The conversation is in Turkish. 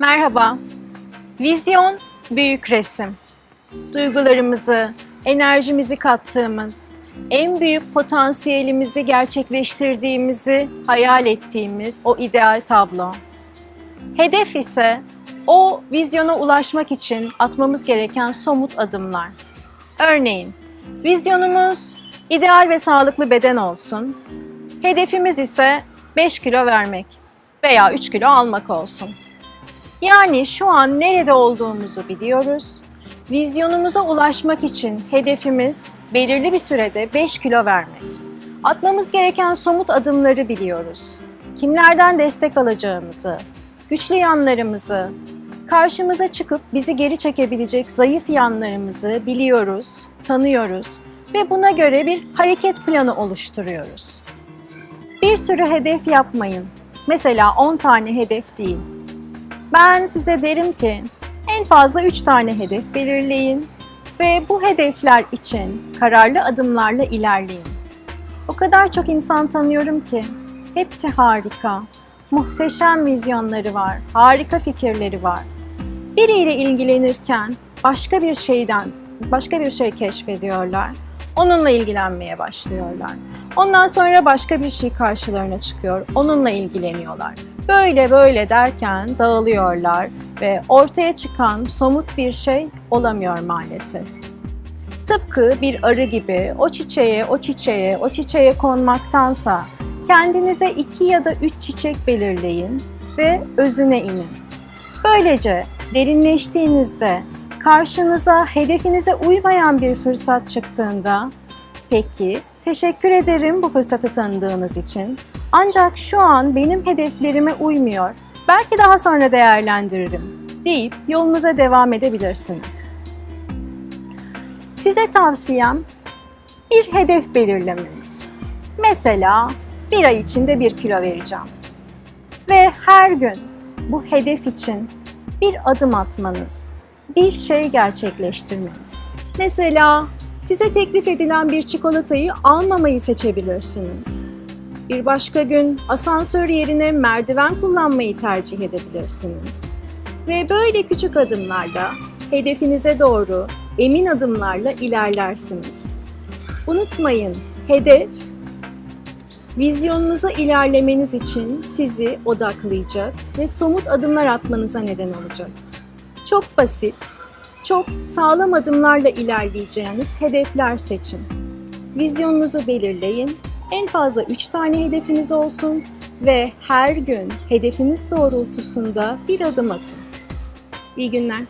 Merhaba. Vizyon büyük resim. Duygularımızı, enerjimizi kattığımız, en büyük potansiyelimizi gerçekleştirdiğimizi hayal ettiğimiz o ideal tablo. Hedef ise o vizyona ulaşmak için atmamız gereken somut adımlar. Örneğin, vizyonumuz ideal ve sağlıklı beden olsun. Hedefimiz ise 5 kilo vermek veya 3 kilo almak olsun. Yani şu an nerede olduğumuzu biliyoruz. Vizyonumuza ulaşmak için hedefimiz belirli bir sürede 5 kilo vermek. Atmamız gereken somut adımları biliyoruz. Kimlerden destek alacağımızı, güçlü yanlarımızı, karşımıza çıkıp bizi geri çekebilecek zayıf yanlarımızı biliyoruz, tanıyoruz ve buna göre bir hareket planı oluşturuyoruz. Bir sürü hedef yapmayın. Mesela 10 tane hedef değil. Ben size derim ki en fazla 3 tane hedef belirleyin ve bu hedefler için kararlı adımlarla ilerleyin. O kadar çok insan tanıyorum ki hepsi harika, muhteşem vizyonları var, harika fikirleri var. Biriyle ilgilenirken başka bir şeyden, başka bir şey keşfediyorlar. Onunla ilgilenmeye başlıyorlar. Ondan sonra başka bir şey karşılarına çıkıyor. Onunla ilgileniyorlar. Böyle böyle derken dağılıyorlar ve ortaya çıkan somut bir şey olamıyor maalesef. Tıpkı bir arı gibi o çiçeğe, o çiçeğe, o çiçeğe konmaktansa kendinize iki ya da üç çiçek belirleyin ve özüne inin. Böylece derinleştiğinizde karşınıza hedefinize uymayan bir fırsat çıktığında peki teşekkür ederim bu fırsatı tanıdığınız için. Ancak şu an benim hedeflerime uymuyor. Belki daha sonra değerlendiririm deyip yolunuza devam edebilirsiniz. Size tavsiyem bir hedef belirlemeniz. Mesela bir ay içinde bir kilo vereceğim. Ve her gün bu hedef için bir adım atmanız, bir şey gerçekleştirmeniz. Mesela size teklif edilen bir çikolatayı almamayı seçebilirsiniz. Bir başka gün asansör yerine merdiven kullanmayı tercih edebilirsiniz. Ve böyle küçük adımlarla hedefinize doğru emin adımlarla ilerlersiniz. Unutmayın, hedef vizyonunuza ilerlemeniz için sizi odaklayacak ve somut adımlar atmanıza neden olacak. Çok basit, çok sağlam adımlarla ilerleyeceğiniz hedefler seçin. Vizyonunuzu belirleyin, en fazla 3 tane hedefiniz olsun ve her gün hedefiniz doğrultusunda bir adım atın. İyi günler.